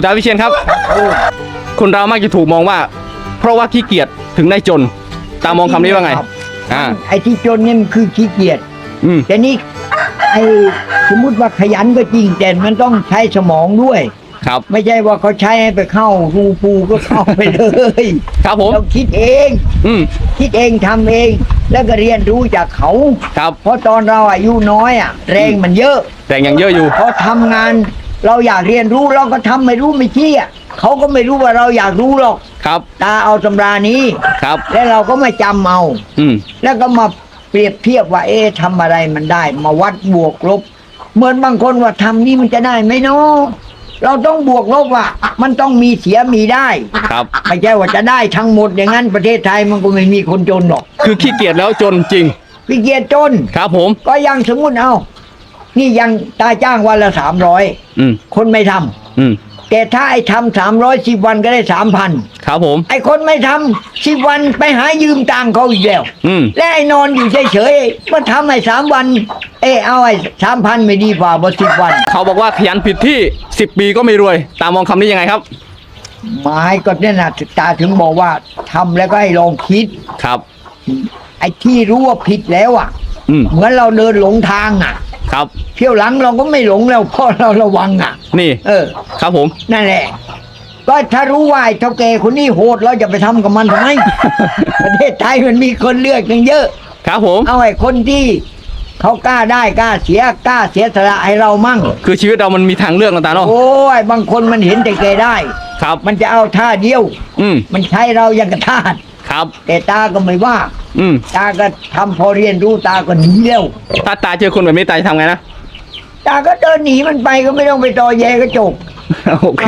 คุณตาวิเชียนครับ คนเรามักจะถูกมองว่า เพราะว่าขี้เกียจถึงได้จน ตามองคำนี้ว่าไงครับอ่า ไอ้ที่จนเนี่ยมันคือขี้เกียจอืม แต่นี่ไอ้สมมุติว่าขยันก็จริงแต่มันต้องใช้สมองด้วย ครับ ไม่ใช่ว่าเขาใช้ให้ไปเข้ารูปูก็เข้าไปเลยครับผม เราคิดเอง อืม คิดเองทำเอง แล้วก็เรียนรู้จากเขา ครับ เพราะตอนเราอายุน้อยอะแรงมันเยอะแต่งยังเยอะอยู่ พอทำงาน เราอยากเรียนรู้เราก็ทำไม่รู้ไม่ชี้อะเขาก็ไม่รู้ว่าเราอยากรู้หรอก ครับ ตาเอาตำรานี้ครับ แล้วเราก็มาจำเอา อืม แล้วก็มาเปรียบเทียบว่า เอ๊ะทำอะไรมันได้ มาวัดบวกลบ เหมือนบางคนว่าทำนี่มันจะได้ไหมเนาะเราต้องบวกลบว่า มันต้องมีเสียมีได้ครับ ไม่ใช่ว่าจะได้ทั้งหมดอย่างนั้นประเทศไทยมันก็ไม่มีคนจนหรอกคือขี้เกียจแล้วจนจริง พี่เกียรติจน ครับผม ก็ยังสมมุติเอา นี่ยังตาจ้างวันละสามร้อยอืมคนไม่ทำอืมแต่ถ้าไอ้ทำสามร้อยสิบวันก็ได้สามพันครับผม ไอ้คนไม่ทำสิบวันไปหายืมตังค์เขาอีกแล้ว อืมและไอ้นอนอยู่เฉยๆมาทำไอ้สามวัน เอ้เอาไอ้สามพันไม่ดีกว่าบ่สิบวัน เขาบอกว่าขยันผิดที่ 10 ปีก็ไม่รวย ตามองคำนี้ยังไงครับหมายก็เนี่ยนะตาถึงบอกว่าทำแล้วก็ให้ลองคิด ครับ ไอ้ที่รู้ว่าผิดแล้วอะ อืม เหมือนเราเดินหลงทางอะ ครับ เที่ยวหลังเราก็ไม่หลงแล้วเพราะเราระวังอะ นี่ เออ ครับผม นั่นแหละ ก็ถ้ารู้ว่าไอ้เท่าแก่คนนี้โหดเราจะไปทำกับมันทำไม ประเทศไทยมันมีคนเลือกกันเยอะ ครับผม เอาไอ้คนที่เขากล้าได้กล้าเสียกล้าเสียสละให้เรามั่ง คือชีวิตเรามันมีทางเลือกนะตาเนาะ โอ้ยบางคนมันเห็นแต่แกได้ ครับ มันจะเอาท่าเดียว อืม มันใช้เราอย่างกระทาด ครับ แต่ตาก็ไม่ว่า อืม ตาก็ทำพอเรียนรู้ตาก็หนีเร็ว ถ้าตาเจอคนแบบนี้ตาจะทำไงนะ ตาก็เดินหนีมันไปก็ไม่ต้องไปต่อแยกระจกโอเค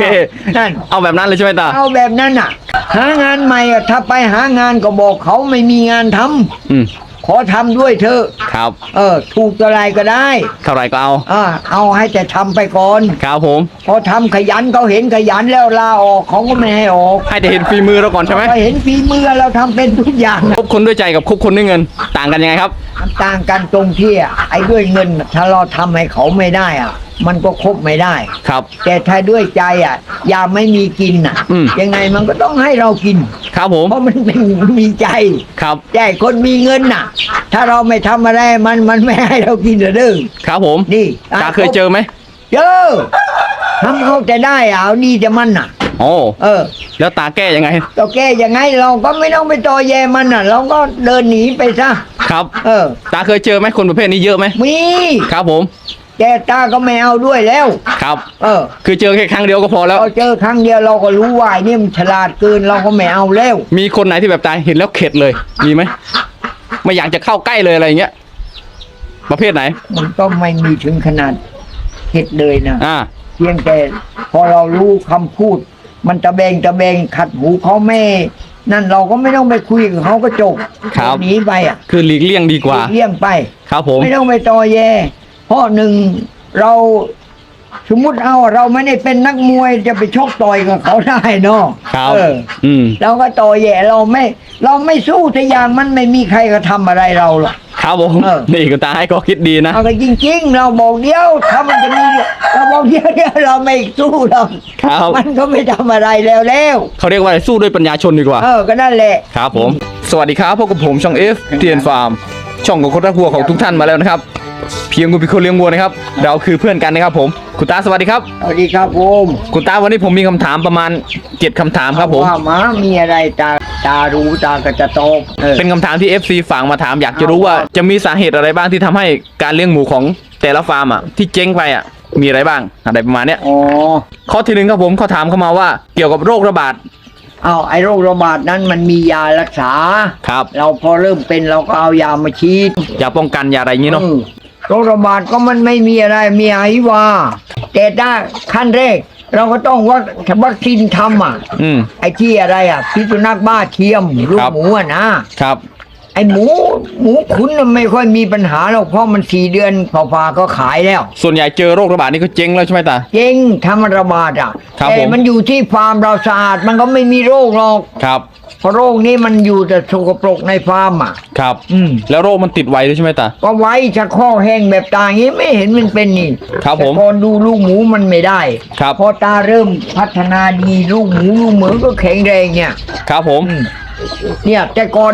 นั่น เอาแบบนั้นเลยใช่ไหมตา เอาแบบนั้นอะ หางานใหม่อะถ้าไปหางานก็บอกเขาไม่มีงานทำอืม ขอทำด้วยเถอะ ครับ เออ ถูกเท่าไรก็ได้เท่าไหร่ก็เอา อ่าเอาให้แต่ทำไปก่อน ครับผม พอทำขยันเขาเห็นขยันแล้วลาออกเขาก็ไม่ให้ออกให้แต่เห็นฝีมือเราก่อนใช่ไหมพอเห็นฝีมือเราทำเป็นทุกอย่าง คบคนด้วยใจกับคบคนด้วยเงิน ต่างกันยังไงครับ มันต่างกันตรงที่อะไอ้ด้วยเงินน่ะถ้าเราทำให้เขาไม่ได้อะ มันก็คบไม่ได้ ครับ แต่ถ้าด้วยใจอะยามไม่มีกินอะ อืม ยังไงมันก็ต้องให้เรากิน ครับผม เพราะมันเป็นมีใจครับแต่คนมีเงินน่ะ ถ้าเราไม่ทำอะไรมันมันไม่ให้เรากินเหรอเด้อครับผมนี่ตาเคยเจอไหม เจอทำเขาแต่ได้อะเอานี่จะมันน่ะ โอ้เออ แล้วตาแก้ยังไง เราแก้ยังไงเราก็ไม่ต้องไปต่อแยมันน่ะ เราก็เดินหนีไปซะครับ เออ ตาเคยเจอไหมคนประเภทนี้เยอะไหมมีครับผมแต่ตาก็ไม่เอาด้วยแล้ว ครับ เออคือเจอแค่ครั้งเดียวก็พอแล้ว เราเจอครั้งเดียวเราก็รู้ว่าไอ้นี่มันฉลาดเกินเราก็ไม่เอาแล้ว มีคนไหนที่แบบตาเห็นแล้วเข็ดเลยมีไหมไม่อยากจะเข้าใกล้เลยอะไรอย่างเงี้ย ประเภทไหน มันก็ไม่มีถึงขนาดเข็ดเลยนะ อ่า เพียงแต่พอเรารู้คำพูด มันตะแบงตะแบงขัดหูเขาแม่ นั่นเราก็ไม่ต้องไปคุยกับเขาก็จบครับ หนีไปอะคือหลีกเลี่ยงดีกว่าเลี่ยงไป ครับผม ไม่ต้องไปต่อแย เพราะหนึ่งเราสมมุติเอาเราไม่ได้เป็นนักมวยจะไปชกต่อยกับเขาได้เนาะครับ เออ อืม เราก็ต่อแย่เราไม่ เราไม่สู้ทะยางมันไม่มีใครก็ทำอะไรเราหรอก ครับผม เออ นี่คุณตาให้ก็คิดดีนะ เอาก็จริง ๆ เราบอกเดียวถ้ามันจะมีเราบอกเดียวเดียวเราไม่สู้หรอกครับ มันก็ไม่ทำอะไรแล้วแล้วเขาเรียกว่าอะไรสู้ด้วยปัญญาชนดีกว่า เออก็นั่นแหละ ครับผม สวัสดีครับพบกับผมช่อง F เทียนฟาร์ม ช่องของคนรักวัวของทุกท่านมาแล้วนะครับ เพียงคุณเป็นคนเลี้ยงวัวนะครับ เราคือเพื่อนกันนะครับผม คุณตาสวัสดีครับ สวัสดีครับโอมคุณตาวันนี้ผมมีคำถามประมาณเจ็ดคำถามครับผม ว่าหมามีอะไรตาตารู้ตาก็จะตอบเออ เป็นคำถามที่ FC ฝากมาถามอยากจะรู้ว่าจะมีสาเหตุอะไรบ้างที่ทำให้การเลี้ยงหมูของแต่ละฟาร์มอะที่เจ๊งไปอะ มีอะไรบ้างอะไรประมาณเนี้ยอ๋อข้อที่หนึ่งครับผมเขาถามเข้ามาว่าเกี่ยวกับโรคระบาดเอาไอ้โรคระบาดนั้นมันมียารักษา ครับ เราพอเริ่มเป็นเราก็เอายามาฉีดอย่าป้องกันอย่าอะไรอย่างนี้เนาะอืมโรคระบาดก็มันไม่มีอะไรมีไอวาแต่ถ้าขั้นแรก เราก็ต้องวัควัคซีนทำอะ อืม ไอ้ที่อะไรอะพิษสุนัขบ้าเทียมลูคกรับ หมูอะนะครับ ไอ้หมู หมูขุนน่ะไม่ค่อยมีปัญหาหรอกเพราะมันสี่เดือนพอๆก็ขายแล้ว ส่วนใหญ่เจอโรคระบาดนี่ก็เจ๊งแล้วใช่ไหมตา เจ๊งทำมันระบาดอะครับแต่ผม มันอยู่ที่ฟาร์มเราสะอาดมันก็ไม่มีโรคหรอกครับเพราะโรคนี้มันอยู่แต่สกปรกในฟาร์มอะ ครับ อืม แล้วโรคมันติดไวด้วยใช่ไหมตา ก็ไว้จะข้อแห้งแบบตาอย่างนี้ไม่เห็นมันเป็นนี่ครับผมแต่ก่อนดูลูกหมูมันไม่ได้ครับ พอตาเริ่มพัฒนาดีลูกหมูลูกเหมือก็แข็งแรงเนี่ย ครับผม อืม เนี่ย แต่ก่อน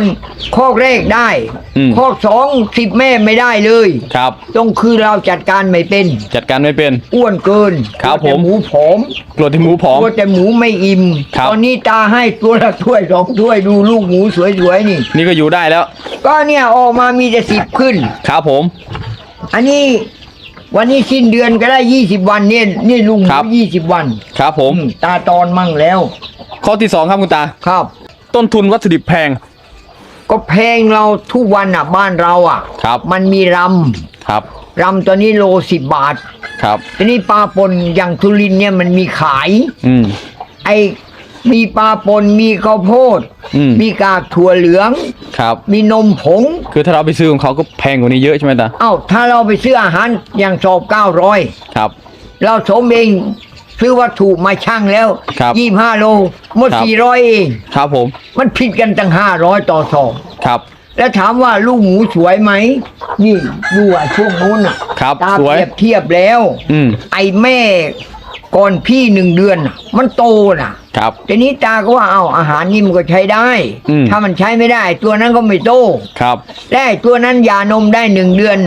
ข้อแรกได้อืมข้อสองสิบแม่ไม่ได้เลย ครับ ต้องคือเราจัดการไม่เป็น จัดการไม่เป็น อ้วนเกินครับกลัวแต่ผมหมูผอมกลัวที่หมูผอม กลัวแต่หมูไม่อิ่มครับ ตอนนี้ตาให้ตัวละถ้วยสองถ้วยดูลูกหมูสวยๆนี่ นี่ก็อยู่ได้แล้ว ก็เนี่ยออกมามีแต่สิบขึ้น ครับผม อันนี้วันนี้สิ้นเดือนก็ได้ยี่สิบวันเนี่ยนี่ลุงครับ ยี่สิบวันครับผม อืมตาตอนมั่งแล้ว ข้อที่สองครับคุณตา ครับ ต้นทุนวัตถุดิบแพง ก็แพงเราทุกวันอะ บ้านเราอะ ครับ มันมีรครับำรำตัวนี้โลสิบบาท ครับ ทีนี้ปลาปนอย่างทุลินเนี่ยมันมีขาย อืม ไอ้มีปลาปนมีข้าวโพดอืมมีกากถั่วเหลือง ครับ มีนมผง คือถ้าเราไปซื้อของเขาก็แพงกว่านี้เยอะใช่ไหมตาเอ้าถ้าเราไปซื้ออาหารอย่างสอบเก้าร้อยครับ เราสมเอง ซื้อวัตถุมาชั่งแล้วครับ ยี่ห้าโลหมดครับสี่ร้อยเอง ครับผมมันผิดกันตั้งห้าร้อยต่อสองครับแล้วถามว่าลูกหมูสวยไหมนี่ดูอะช่วงนู้นอะครับตาสวยเปรียบเทียบแล้ว อืมไอ้แม่ก่อนพี่หนึ่งเดือนน่ะมันโตน่ะ ครับ ทีนี้ตาก็ว่าเอาอาหารนี่มันก็ใช้ได้ อืม ถ้ามันใช้ไม่ได้ ตัวนั้นก็ไม่โตครับและไอ้ตัวนั้นยานมได้หนึ่งเดือน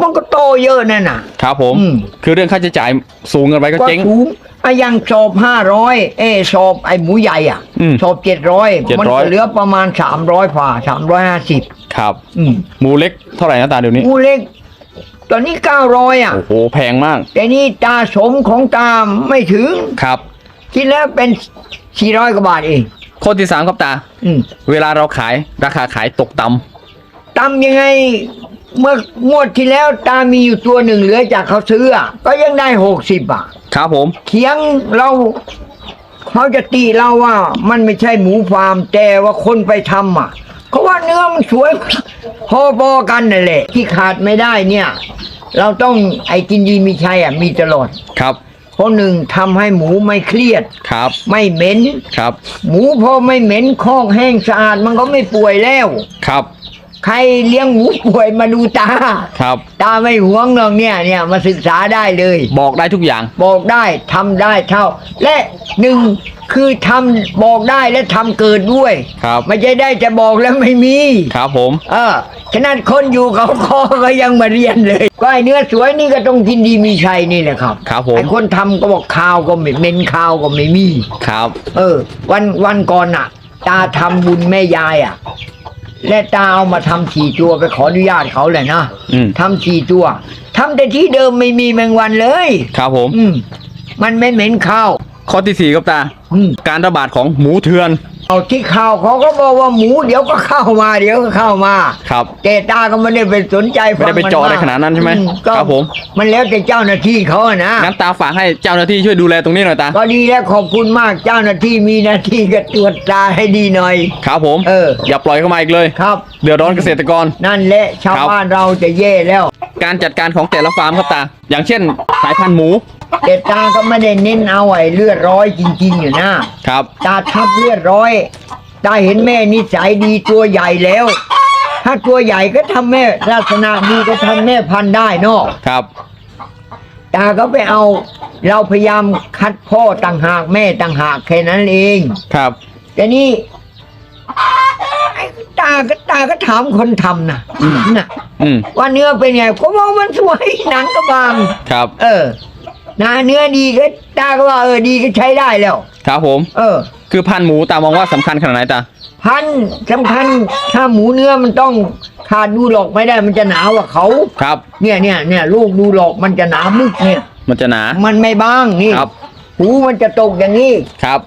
มันก็โตเยอะนั่นน่ะ ครับผม อืม คือเรื่องค่าใช้จ่ายสูงเกันไปก็ก็เจ๊ง สูง อะอยังสอบห้าร้อยเอยสอบไอ้หมูใหญ่อะอืมสอบเจ็ดร้อย700มันก็เหลือประมาณสามร้อยฝ่าสามร้อยห้าสิบครับอืมหมูเล็กเท่าไหร่นะตาเดี๋ยวนี้หมูเล็ก ตอนนี้เก้าร้อยอะ โอ้โหแพงมากแต่นี่ตาสมของตาไม่ถึง ครับ คิดแล้วเป็นสี่ร้อยกว่าบาทเองข้อที่สามครับตา อืมเวลาเราขายราคาขายตกต่ำตำยังไงเมื่องวดที่แล้วตามีอยู่ตัวหนึ่งเหลือจากเขาซื้ออะก็ยังได้หกสิบอะ ครับผมเถียงเราเขาจะตีเราว่า มันไม่ใช่หมูฟาร์ม แต่ว่าคนไปทำอะเขาว่าเนื้อมันสวยพอๆกันนั่นแหละ ที่ขาดไม่ได้เนี่ย เราต้องไอ้กินดีมีชัยอะมีตลอดครับเพราะหนึ่งทำให้หมูไม่เครียดครับ ไม่เหม็นครับ หมูพอไม่เหม็นคอกแห้งสะอาดมันก็ไม่ป่วยแล้วครับ ใครเลี้ยงหมูป่วยมาดูตา ครับ ตาไม่หวงหรอกเนี่ยเนี่ยมาศึกษาได้เลย บอกได้ทุกอย่าง บอกได้ทำได้เท่า และหนึ่งคือทำบอกได้และทำเกิดด้วย ครับ ไม่ใช่ได้จะบอกแล้วไม่มี ครับผม เออขนาดคนอยู่เขาคอก็ยังมาเรียนเลยก็ไอเนื้อสวยนี่ก็ต้องกินดีมีชัยนี่แหละครับครับผม ไอคนทำก็บอกข้าวก็ไม่เหม็นข้าวก็ไม่มี ครับ เออ วันวันก่อนน่ะตาทำบุญแม่ยายอะ และตาเอามาทำสี่ตัวไปขออนุญาตเขาแหละนะอืม ทำสี่ตัวทำแต่ที่เดิมไม่มีแมงวันเลยครับผม อืมมันไม่เหม็นข้าวข้อที่สี่ครับตา อืม การระบาดของหมูเถื่อน เอาที่ข้าวเขาก็บอกว่าหมูเดี๋ยวก็เข้ามาเดี๋ยวก็เข้ามาครับแต่ตาก็ไม่ได้ไปสนใจฟังไม่ได้ไปเจาะอะไรขนาดนั้นใช่ไหมอืก็ครับผม มันแล้วแต่เจ้าหน้าที่เขาอะนะงั้นตาฝากให้เจ้าหน้าที่ช่วยดูแลตรงนี้หน่อยตา ก็ดีแล้วขอบคุณมากเจ้าหน้าที่มีหน้าที่ก็ตรวจตาให้ดีหน่อย ครับผม เออ อย่าปล่อยเข้ามาอีกเลย ครับ เดือดร้อนเกษตรกร นั่นแหละชาวครับ บ้านเราจะแย่แล้ว การจัดการของแต่ละฟาร์มครับตา อย่างเช่น สายพันธุ์หมู แต่ตาก็ไม่ได้เน้นเอาไอ้เลือดร้อยจริง ๆ อยู่นะครับ ตาทับเลือดร้อยตาเห็นแม่นิสัยดีตัวใหญ่แล้ว ถ้าตัวใหญ่ก็ทำแม่ลักษณะดีก็ทำแม่พันธุ์ได้เนาะครับ ตาก็ไปเอา เราพยายามคัดพ่อต่างหากแม่ต่างหากแค่นั้นเอง ครับ แต่นี่ไอ้ตาก็ตาก็ถามคนทำนะน่ะอืมว่าเนื้อเป็นไงผมว่ามันสวยหนังก็บาง ครับ เออ นะเนื้อดีก็ตาก็ว่าเออดีก็ใช้ได้แล้ว ครับผม เออ คือพันธุ์หมูตามองว่าสำคัญขนาดไหนตาพันธุ์สำคัญถ้าหมูเนื้อมันต้องขาดดูหลอกไม่ได้มันจะหนากว่าเขา ครับ เนี่ยเนี่ยเนี่ยลูกดูหลอกมันจะหนามึกเนี่ย มันจะหนา มันไม่บ้างนี่ครับ หูมันจะตกอย่างนี้ครับ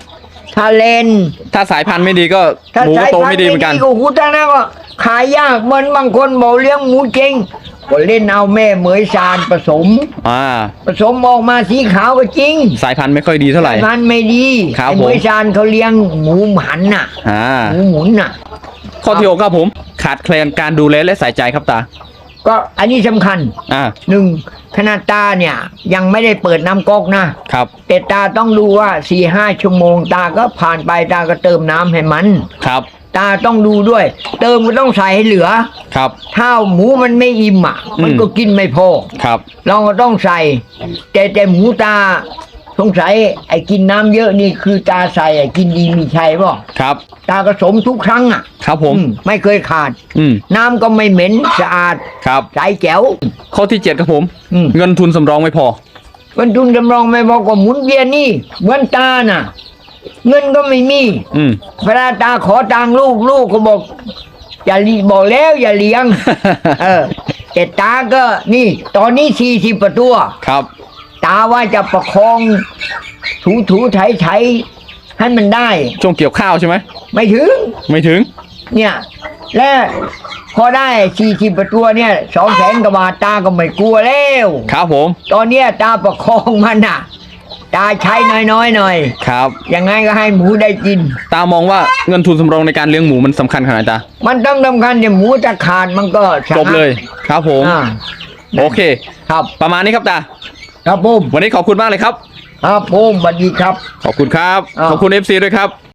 ถ้าเลนถ้าสายพันธุ์ไม่ดีก็ถ้าหมูก็สายโตพันไม่ธุ์ดีไม่เหมือนกันดีก็หูตั้งนั้นก็ขายยากเหมือนบางคนบอกเลี้ยงหมูเจง ก็เล่นเอาแม่เหมยซานผสม อ่า ผสมออกมาสีขาวก็จริงสายพันธุ์ไม่ค่อยดีเท่าไหร่สายพันธุ์ไม่ดีครับไอ้เหมยผม ซานเขาเลี้ยงหมูหันน่ะอ่า หมูหมุนน่ะ ข้อที่หกครับผม ขาดแคลนการดูแลและใส่ใจครับตา ก็อันนี้สำคัญอ่า หนึ่งขนาดตาเนี่ย ยังไม่ได้เปิดน้ำก๊อกนะ ครับ แต่ตาต้องดูว่าสี่ห้าชั่วโมงตาก็ผ่านไปตาก็เติมน้ำให้มัน ครับ ตาต้องดูด้วย เติมก็ต้องใส่ให้เหลือ ครับ ถ้าหมูมันไม่อิ่มอะ มันอืมก็กินไม่พอ ครับ เราก็ต้องใส่ แต่แต่หมูตาสงสัยไอ้กินน้ำเยอะนี่คือตาใส่ไอ้กินดีมีชัยป่ะครับ ตากระสมทุกครั้งอะครับผม อืมไม่เคยขาด อืมน้ำก็ไม่เหม็นสะอาดครับ ใสแจ๋ว ข้อที่เจ็ดครับผม อืม เงินทุนสำรองไม่พอ เงินทุนจำรองไม่บอกว่าหมุนเวียนนี่เหมือนตาน่ะ เงินก็ไม่มีอืม เวลาตาขอตังค์ลูกลูกก็บอก อย่าลีบอกแล้วอย่าเลี้ยง เออแต่ตาก็นี่ ตอนนี้สี่สิบประตัว ครับ ตาว่าจะประคองถูถูไถไถให้มันได้ ช่วงเกี่ยวข้าวใช่ไหม ไม่ถึง ไม่ถึง เนี่ย และพอได้สี่สิบประตัวเนี่ยสองแสนกว่าบาทตาก็ไม่กลัวแล้ว ครับผม ตอนเนี้ยตาประคองมันน่ะ ตาใช้น้อยๆหน่อยครับ ยังไงก็ให้หมูได้กิน ตามองว่าเงินทุนสำรองในการเลี้ยงหมูมันสำคัญขนาดไหนตามันต้องสำคัญเนี่ยหมูจะขาดมันก็ชะจบเลยครับผม อ่าโอเค ครับประมาณนี้ครับตาครับผมวันนี้ขอบคุณมากเลยครับ ครับผมสวัสดีครับ ขอบคุณครับอ้าวขอบคุณ FC ด้วยครับ